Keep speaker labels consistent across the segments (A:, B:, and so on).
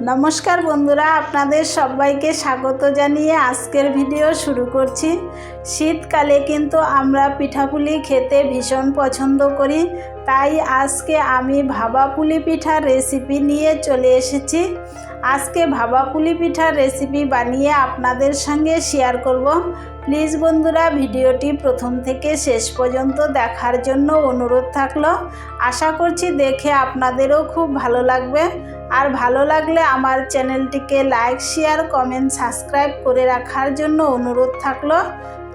A: নমস্কার বন্ধুরা আপনাদের সবাইকে স্বাগত জানিয়ে আজকের ভিডিও শুরু করছি। শীতকালে কিন্তু আমরা পিঠাপুলি খেতে ভীষণ পছন্দ করি, তাই আজকে আমি ভাবা পুলি পিঠার রেসিপি নিয়ে চলে এসেছি। আজকে ভাবা পুলি পিঠার রেসিপি বানিয়ে আপনাদের সঙ্গে শেয়ার করব। প্লিজ বন্ধুরা, ভিডিওটি প্রথম থেকে শেষ পর্যন্ত দেখার জন্য অনুরোধ থাকল। আশা করছি দেখে আপনাদেরও খুব ভালো লাগবে। আর ভালো লাগলে আমার চ্যানেলটিকে লাইক শেয়ার কমেন্ট সাবস্ক্রাইব করে রাখার জন্য অনুরোধ থাকল।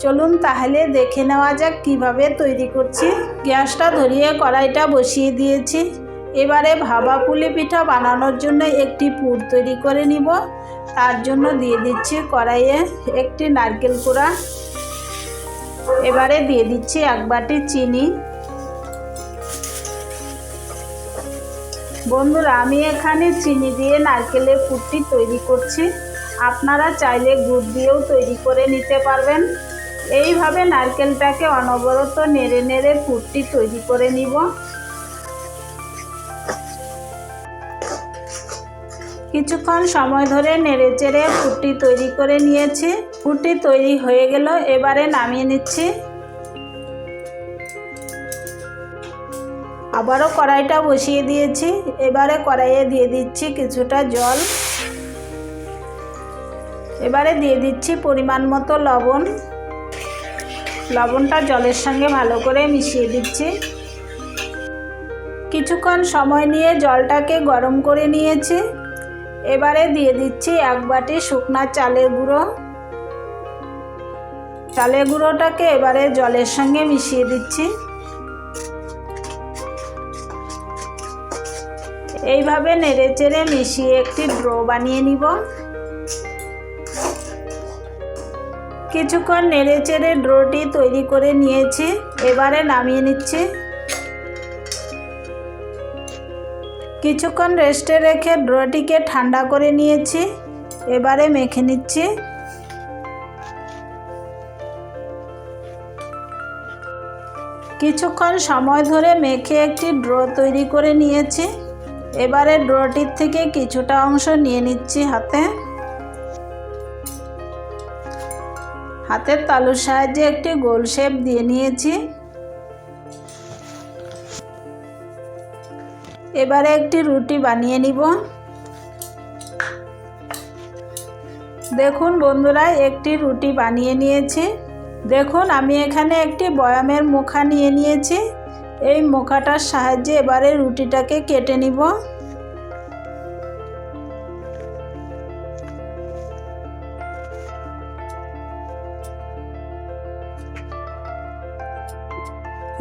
A: চলুন তাহলে দেখে নেওয়া যাক কীভাবে তৈরি করছি। গ্যাসটা ধরিয়ে কড়াইটা বসিয়ে দিয়েছি। এবারে ভাবা পুলি পিঠা বানানোর জন্য একটি পুর তৈরি করে নিব। তার জন্য দিয়ে দিচ্ছি কড়াইয়ে একটি নারকেল কোড়া। এবারে দিয়ে দিচ্ছি এক বাটি চিনি। বন্ধুরা, আমি এখানে চিনি দিয়ে নারকেলের পুরটি তৈরি করছি। আপনারা চাইলে গুড় দিয়েও তৈরি করে নিতে পারবেন। এইভাবে নারকেলটাকে অনবরত নেড়ে নেড়ে পুরটি তৈরি করে নিব। কিছুক্ষণ সময় ধরে নেড়ে চেড়ে পুরটি তৈরি করে নিয়েছি। পুরটি তৈরি হয়ে গেল, এবারে নামিয়ে নিচ্ছি। আবারও কড়াইটা বসিয়ে দিয়েছি। এবারে কড়াইয়ে দিয়ে দিচ্ছি কিছুটা জল। এবারে দিয়ে দিচ্ছি পরিমাণ মতো লবণ। লবণটা জলের সঙ্গে ভালো করে মিশিয়ে দিচ্ছি। কিছুক্ষণ সময় নিয়ে জলটাকে গরম করে নিয়েছি। এবারে দিয়ে দিচ্ছি এক বাটি শুকনা চালের গুঁড়ো। চালের গুঁড়োটাকে এবারে জলের সঙ্গে মিশিয়ে দিচ্ছি। এইভাবে নেড়ে চেড়ে মিশিয়ে একটি ড্রো বানিয়ে নিব। কিছুক্ষণ নেড়ে চেড়ে ড্রোটি তৈরি করে নিয়েছি, এবারে নামিয়ে নিচ্ছি। কিছুক্ষণ রেস্টে রেখে ড্রোটিকে ঠান্ডা করে নিয়েছি, এবারে মেখে নিচ্ছি। কিছুক্ষণ সময় ধরে মেখে একটি ড্রো তৈরি করে নিয়েছি, এবারে ড্রটির থেকে কিছুটা অংশ নিয়ে নিচ্ছি হাতে। হাতের তালুর সাহায্যে একটি গোল শেপ দিয়ে নিয়েছি। এবারে একটি রুটি বানিয়ে নিব। দেখুন বন্ধুরা, একটি রুটি বানিয়ে নিয়েছি। দেখুন, আমি এখানে একটি বয়ামের মুখা নিয়ে নিয়েছি। এই মুখাটার সাহায্যে এবারে রুটিটাকে কেটে নিব।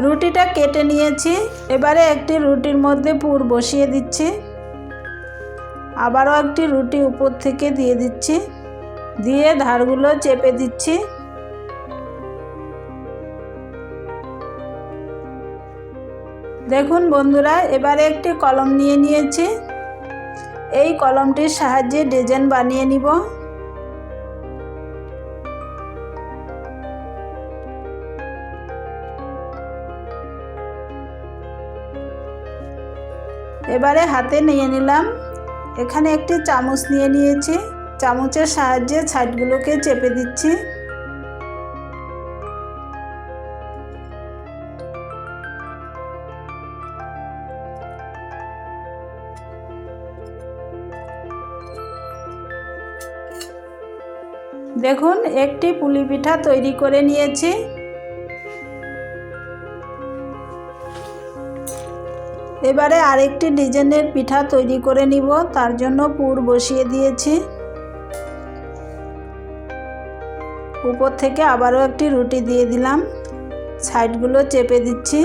A: রুটিটা কেটে নিয়েছি। এবারে একটি রুটির মধ্যে পুর বসিয়ে দিচ্ছি। আবারও একটি রুটি উপর থেকে দিয়ে দিচ্ছি। দিয়ে ধারগুলো চেপে দিচ্ছি। দেখুন বন্ধুরা, এবারে একটি কলম নিয়ে নিয়েছি। এই কলমটির সাহায্যে ডিজাইন বানিয়ে নিব। এবারে হাতে নিয়ে নিলাম। এখানে একটি চামচ নিয়ে নিয়েছি। চামচের সাহায্যে ছাইটগুলোকে চেপে দিচ্ছি। দেখুন, একটি পুলি পিঠা তৈরি করে নিয়েছি। এবারে আরেকটি ডিজাইনের পিঠা তৈরি করে নিব, তার জন্য পুর বসিয়ে দিয়েছি। উপর থেকে আবারও একটি রুটি দিয়ে দিলাম। সাইডগুলো চেপে দিচ্ছি।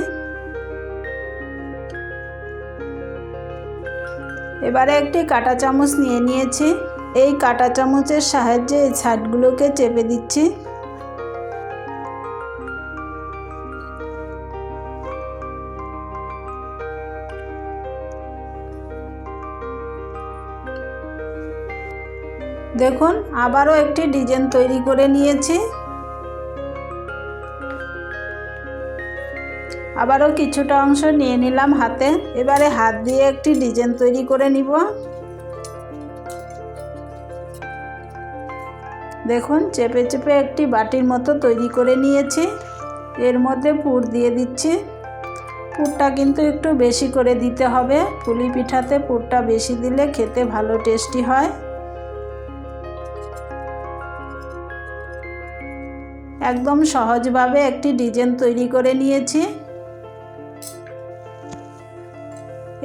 A: এবারে একটি কাটা চামচ নিয়ে নিয়েছি। এই কাটা চামচের সাহায্যে এই সাইডগুলোকে চেপে দিচ্ছি। দেখুন, আবারও একটি ডিজাইন তৈরি করে নিয়েছি। আবারও কিছুটা অংশ নিয়ে নিলাম হাতে। এবারে হাত দিয়ে একটি ডিজাইন তৈরি করে নিব। দেখুন, চেপে চেপে একটি বাটির মতো তৈরি করে নিয়েছি। এর মধ্যে পুর দিয়ে দিচ্ছি। পুরটা কিন্তু একটু বেশি করে দিতে হবে। পুলি পিঠাতে পুরটা বেশি দিলে খেতে ভালো টেস্টি হয়। একদম সহজভাবে একটি ডিজাইন তৈরি করে নিয়েছি।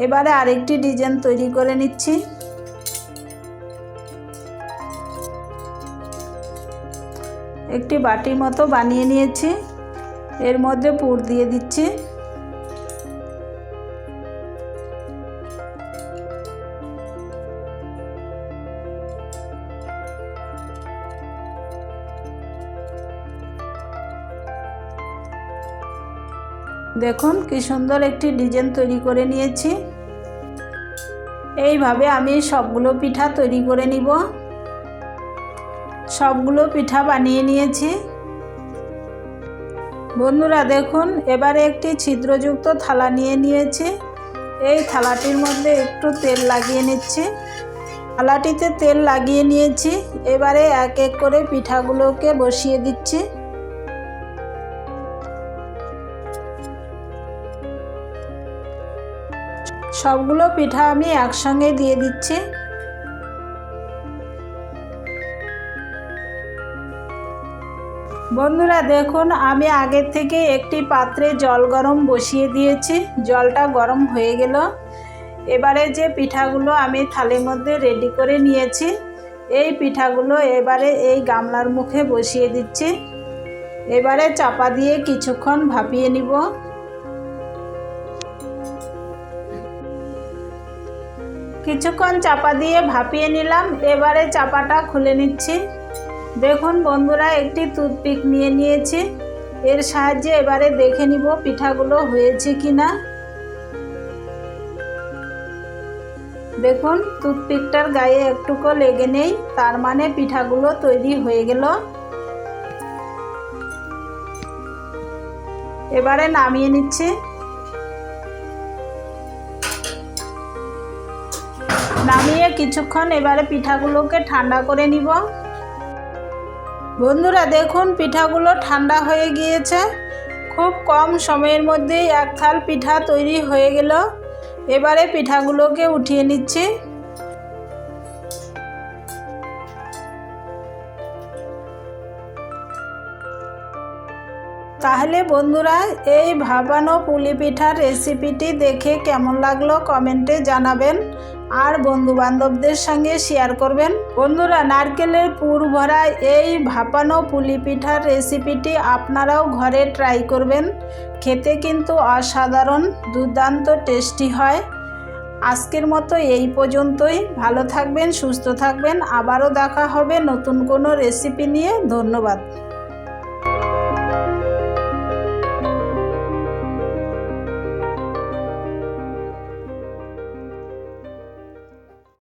A: এবারে আরেকটি ডিজাইন তৈরি করে নিচ্ছি। একটি বাটির মতো বানিয়ে নিয়েছি। এর মধ্যে পুর দিয়ে দিচ্ছি। দেখুন কি সুন্দর একটি ডিজাইন তৈরি করে নিয়েছি। এইভাবে আমি সবগুলো পিঠা তৈরি করে নিব। সবগুলো পিঠা বানিয়ে নিয়েছি। বন্ধুরা দেখুন, এবারে একটি ছিদ্রযুক্ত থালা নিয়ে নিয়েছি। এই থালাটির মধ্যে একটু তেল লাগিয়ে নিচ্ছি। থালাটিতে তেল লাগিয়ে নিয়েছি। এবারে এক এক করে পিঠাগুলোকে বসিয়ে দিচ্ছি। সবগুলো পিঠা আমি একসঙ্গে দিয়ে দিচ্ছি। বন্ধুরা দেখুন, আমি আগের থেকে একটি পাত্রে জল গরম বসিয়ে দিয়েছি। জলটা গরম হয়ে গেল। এবারে যে পিঠাগুলো আমি থালির মধ্যে রেডি করে নিয়েছি, এই পিঠাগুলো এবারে এই গামলার মুখে বসিয়ে দিচ্ছি। এবারে চাপা দিয়ে কিছুক্ষণ ভাপিয়ে নিব। কিছুক্ষণ চাপা দিয়ে ভাপিয়ে নিলাম। এবারে চাপাটা খুলে নিচ্ছি। দেখুন বন্ধুরা, একটি টুথপিক নিয়ে নিয়েছি। এর সাহায্যে এবারে দেখে নিব পিঠাগুলো হয়েছে কি না দেখুন, টুথপিকটার গায়ে একটুকু লেগে নেই, তার মানে পিঠাগুলো তৈরি হয়ে গেল। এবারে নামিয়ে নিচ্ছি। নামিয়ে কিছুক্ষণ এবারে পিঠাগুলোকে ঠান্ডা করে নিব। বন্ধুরা, দেখুন পিঠাগুলো ঠান্ডা হয়ে গিয়েছে। খুব কম সময়ের মধ্যেই এক থাল পিঠা তৈরি হয়ে গেল। এবারে পিঠাগুলোকে উঠিয়ে নিচ্ছি। তাহলে বন্ধুরা, এই ভাবানো পুলি পিঠার রেসিপিটি দেখে কেমন লাগল কমেন্টে জানাবেন আর বন্ধু বান্ধবদের সঙ্গে শেয়ার করবেন। বন্ধুরা, নারকেলের পুর ভরা এই ভাপানো পুলি পিঠার রেসিপিটি আপনারাও ঘরে ট্রাই করবেন। খেতে কিন্তু অসাধারণ, দুর্দান্ত, টেস্টি হয়। আজকের মতো এই পর্যন্তই। ভালো থাকবেন, সুস্থ থাকবেন। আবারও দেখা হবে নতুন কোনো রেসিপি নিয়ে। ধন্যবাদ।